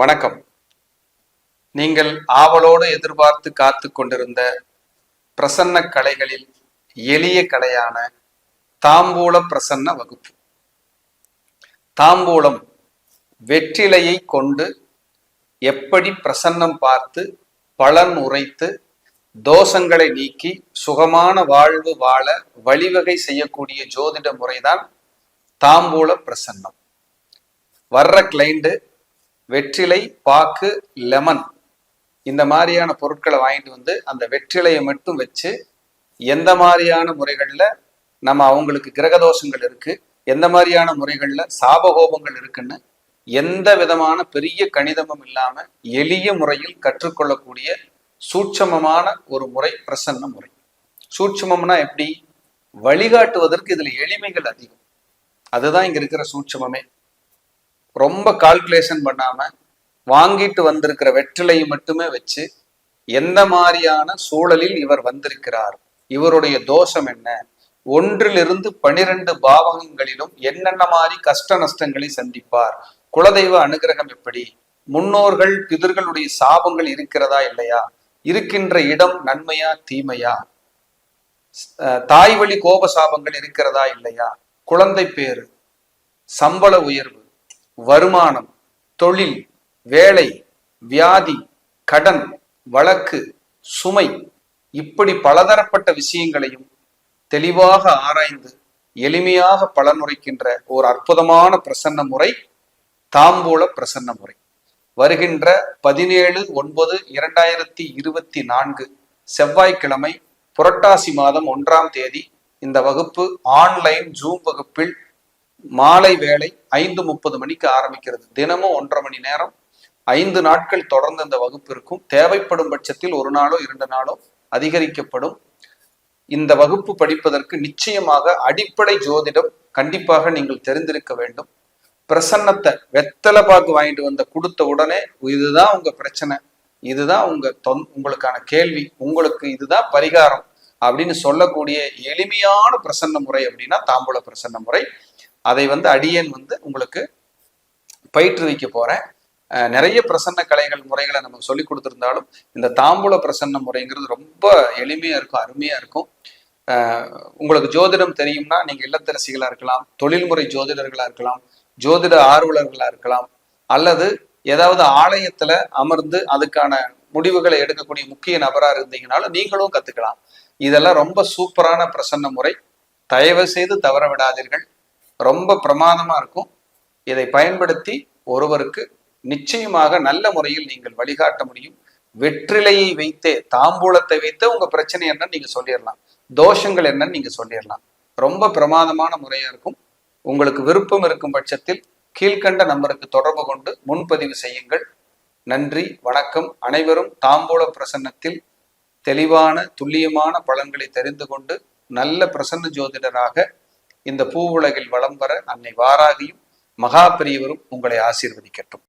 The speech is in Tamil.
வணக்கம். நீங்கள் ஆவலோடு எதிர்பார்த்து காத்து கொண்டிருந்த பிரசன்ன கலைகளில் எளிய கலையான தாம்பூல பிரசன்ன வகுப்பு. தாம்பூலம் வெற்றிலையை கொண்டு எப்படி பிரசன்னம் பார்த்து பலன் உரைத்து தோஷங்களை நீக்கி சுகமான வாழ்வு வாழ வழிவகை செய்யக்கூடிய ஜோதிட முறைதான் தாம்பூல பிரசன்னம். வர்ற கிளைண்டு வெற்றிலை பாக்கு லெமன் இந்த மாதிரியான பொருட்களை வாங்கிட்டு வந்து அந்த வெற்றிலையை மட்டும் வச்சு எந்த மாதிரியான முறைகளில் நம்ம அவங்களுக்கு கிரகதோஷங்கள் இருக்குது எந்த மாதிரியான முறைகளில் சாபகோபங்கள் இருக்குன்னு எந்த விதமான பெரிய கணிதமும் இல்லாமல் எளிய முறையில் கற்றுக்கொள்ளக்கூடிய சூட்சமமான ஒரு முறை பிரசன்ன முறை. சூட்சமம்னா எப்படி? வழிகாட்டுவதற்கு இதில் எளிமைகள் அதிகம். அதுதான் இங்கே இருக்கிற சூட்சமமே. ரொம்ப கால்குலேஷன் பண்ணாம வாங்கிட்டு வந்திருக்கிற வெற்றிலையை மட்டுமே வச்சு எந்த மாதிரியான சூழலில் இவர் வந்திருக்கிறார்? இவருடைய தோஷம் என்ன? ஒன்றிலிருந்து பனிரெண்டு பாவகங்களிலும் என்னென்ன மாதிரி கஷ்ட நஷ்டங்களை சந்திப்பார்? குலதெய்வ அனுகிரகம் எப்படி? முன்னோர்கள் பிதர்களுடைய சாபங்கள் இருக்கிறதா இல்லையா? இருக்கின்ற இடம் நன்மையா தீமையா? அஹ் தாய் வழி கோப சாபங்கள் இருக்கிறதா இல்லையா? குழந்தை பேரு சம்பள உயர்வு வருமானம் தொழில் வேலை வியாதி கடன் வழக்கு சுமை இப்படி பலதரப்பட்ட விஷயங்களையும் தெளிவாக ஆராய்ந்து எளிமையாக பலனுரைக்கின்ற ஒரு அற்புதமான பிரசன்ன முறை தாம்பூல பிரசன்ன முறை. வருகின்ற பதினேழு ஒன்பது இரண்டாயிரத்தி இருபத்தி நான்கு செவ்வாய்க்கிழமை புரட்டாசி மாதம் ஒன்றாம் தேதி இந்த வகுப்பு ஆன்லைன் ஜூம் வகுப்பில் மாலை வேளை ஐந்து முப்பது மணிக்கு ஆரம்பிக்கிறது. தினமும் ஒன்றரை மணி நேரம். ஐந்து நாட்கள் தொடர்ந்து அந்த வகுப்பு இருக்கும். தேவைப்படும் பட்சத்தில் ஒரு நாளோ இரண்டு நாளோ அதிகரிக்கப்படும். இந்த வகுப்பு படிப்பதற்கு நிச்சயமாக அடிப்படை ஜோதிடம் கண்டிப்பாக நீங்கள் தெரிந்திருக்க வேண்டும். பிரசன்னத்தை வெத்தலை பாக்கு வாங்கிட்டு வந்த கொடுத்த உடனே இதுதான் உங்க பிரச்சனை. இதுதான் உங்க தொன் உங்களுக்கான கேள்வி. உங்களுக்கு இதுதான் பரிகாரம். அப்படின்னு சொல்லக்கூடிய எளிமையான பிரசன்ன முறை அப்படின்னா தாம்பூல பிரசன்ன முறை. அதை வந்து அடியேன் வந்து உங்களுக்கு பயிற்றுவிக்க போறேன். நிறைய பிரசன்ன கலைகள் முறைகளை நமக்கு சொல்லி கொடுத்துருந்தாலும் இந்த தாம்பூல பிரசன்ன முறைங்கிறது ரொம்ப எளிமையா இருக்கும் அருமையா இருக்கும். உங்களுக்கு ஜோதிடம் தெரியும்னா நீங்க இல்லத்தரசிகளா இருக்கலாம் தொழில்முறை ஜோதிடர்களா இருக்கலாம் ஜோதிட ஆர்வலர்களா இருக்கலாம் அல்லது ஏதாவது ஆலயத்துல அமர்ந்து அதுக்கான முடிவுகளை எடுக்கக்கூடிய முக்கிய நபரா இருந்தீங்கனாலும் நீங்களும் கத்துக்கலாம். இதெல்லாம் ரொம்ப சூப்பரான பிரசன்ன முறை. தயவு செய்து தவற விடாதீர்கள். ரொம்ப பிரமாதமா இருக்கும். இதை பயன்படுத்தி ஒருவருக்கு நிச்சயமாக நல்ல முறையில் நீங்கள் வழிகாட்ட முடியும். வெற்றிலையை வைத்தே தாம்பூலத்தை வைத்தே உங்க பிரச்சனை என்னன்னு நீங்க சொல்லிடலாம். தோஷங்கள் என்னன்னு நீங்க சொல்லிடலாம். ரொம்ப பிரமாதமான முறையா இருக்கும். உங்களுக்கு விருப்பம் இருக்கும் பட்சத்தில் கீழ்கண்ட நம்பருக்கு தொடர்பு கொண்டு முன்பதிவு செய்யுங்கள். நன்றி வணக்கம். அனைவரும் தாம்பூல பிரசன்னத்தில் தெளிவான துல்லியமான பலன்களை தெரிந்து கொண்டு நல்ல பிரசன்ன ஜோதிடராக இந்த பூவுலகில் வளம் வர அன்னை வாராகியும் மகா பெரியவரும் உங்களை ஆசீர்வதிக்கட்டும்.